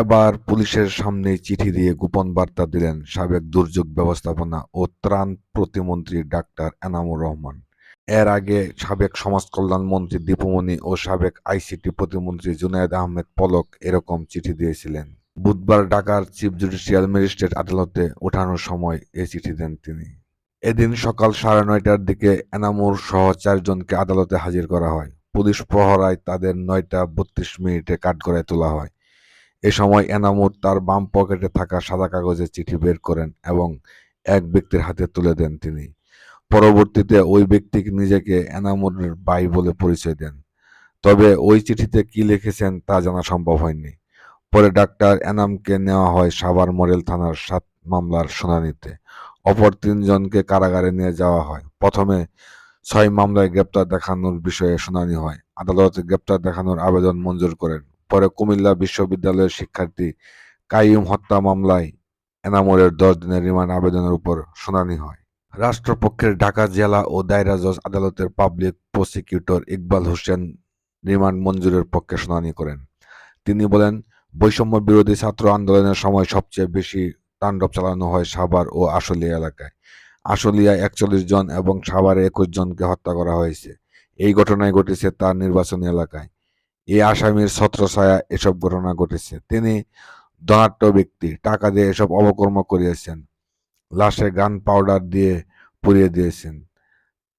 এবার পুলিশের সামনে চিঠি দিয়ে গোপন বার্তা দিলেন সাবেক দুর্যোগ ব্যবস্থাপনা ও ত্রাণ প্রতিমন্ত্রী ডাক্তার এনামুর রহমান। এর আগে সাবেক সমাজ কল্যাণ মন্ত্রী দীপুমণি ও সাবেক আইসিটি প্রতিমন্ত্রী জুনায়েদ আহমেদ পলক এরকম চিঠি দিয়েছিলেন। বুধবার ঢাকার চিফ জুডিশিয়াল ম্যাজিস্ট্রেট আদালতে ওঠানোর সময় এই চিঠি দেন তিনি। এদিন সকাল সাড়ে নয়টার দিকে এনামুর সহ চারজনকে আদালতে হাজির করা হয়। পুলিশ প্রহরায় তাদের নয়টা বত্রিশ মিনিটে কাঠগড়ায় তোলা হয়। এ সময় এনামুর তার বাম পকেটে থাকা সাদা কাগজের চিঠি বের করেন এবং এক ব্যক্তির হাতে তুলে দেন তিনি। পরবর্তীতে ওই ব্যক্তি নিজেকে এনামুরের ভাই বলে পরিচয় দেন। তবে ওই চিঠিতে কি লিখেছেন তা জানা সম্ভব হয়নি। পরে ডাক্তার এনামকে নেওয়া হয় সাভার মডেল থানার সাত মামলার শুনানিতে। অপর তিনজনকে কারাগারে নিয়ে যাওয়া হয়। প্রথমে ছয় মামলায় গ্রেপ্তার দেখানোর বিষয়ে শুনানি হয়। আদালতে গ্রেপ্তার দেখানোর আবেদন মঞ্জুর করেন। পরে কুমিল্লা বিশ্ববিদ্যালয়ের শিক্ষার্থী কাইয়ুম হত্যা মামলায় এনামুরের দশ দিনের রিমান্ড আবেদনের উপর শুনানি হয়। রাষ্ট্রপক্ষের ঢাকা জেলা ও দায়রা জজ আদালতের public prosecutor Iqbal Hossain remand মঞ্জুরের পক্ষে শুনানি করেন। তিনি বলেন, বৈষম্য বিরোধী ছাত্র আন্দোলনের সময় সবচেয়ে বেশি তাণ্ডব চালানো হয় সাভার ও আশুলিয়া এলাকায়। আশুলিয়ায় একচল্লিশ জন এবং সাভারে একুশ জনকে হত্যা করা হয়েছে। এই ঘটনায় ঘটেছে তার নির্বাচনী এলাকায়। এই আসামির ছত্রছায়া এসব ঘটনা ঘটেছে। তিনি ধনাঢ্য ব্যক্তি, টাকা দিয়ে এসব অপকর্ম করিয়েছেন লাশে গান পাউডার দিয়ে পুড়িয়ে দিয়েছেন,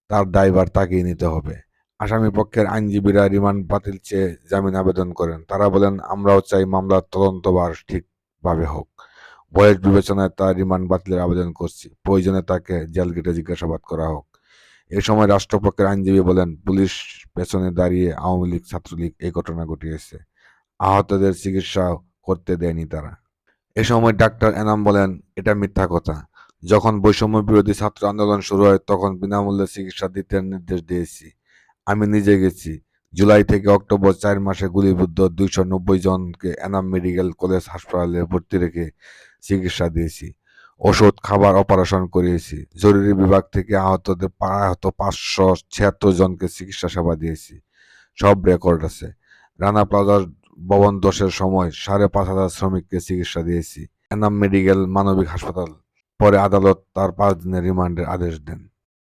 তার দায়ভার তাকেই নিতে হবে। আসামি পক্ষের আইনজীবীরা রিমান্ড বাতিল চেয়ে জামিন আবেদন করেন। তারা বলেন, আমরাও চাই মামলার তদন্তভার ঠিকভাবে হোক। বয়স বিবেচনায় তার রিমান্ড বাতিলের আবেদন করছি। প্রয়োজনে তাকে জেল গেটে জিজ্ঞাসাবাদ করা হোক। এ সময় রাষ্ট্রপক্ষের আইনজীবী বলেন, পুলিশ পেছনে দাঁড়িয়ে আওয়ামী লীগ, ছাত্রলীগ এই ঘটনা ঘটিয়েছে। আহতদের চিকিৎসা করতে দেয়নি তারা। এ সময় ডাক্তার এনাম বলেন, এটা মিথ্যা কথা। যখন বৈষম্য বিরোধী ছাত্র আন্দোলন শুরু হয়, তখন বিনামূল্যে চিকিৎসা দিতে নির্দেশ দিয়েছি। আমি নিজে গেছি। জুলাই থেকে অক্টোবর চার মাসে গুলিবিদ্ধ দুইশো নব্বই জনকে এনাম মেডিকেল কলেজ হাসপাতালে ভর্তি রেখে চিকিৎসা দিয়েছি। ওষুধ খাবার অপারেশন করিয়েছি। জরুরি বিভাগ থেকে আহতদের আহত পাঁচশো ছিয়াত্তর জনকে চিকিৎসা সেবা দিয়েছি। সব রেকর্ড আছে। রানা প্লাজার ভবন দশের সময় সাড়ে পাঁচ হাজার শ্রমিককে চিকিৎসা দিয়েছি। এনাম মেডিকেল মানবিক হাসপাতাল। পরে আদালত তার পাঁচ দিনের রিমান্ডের আদেশ দেন।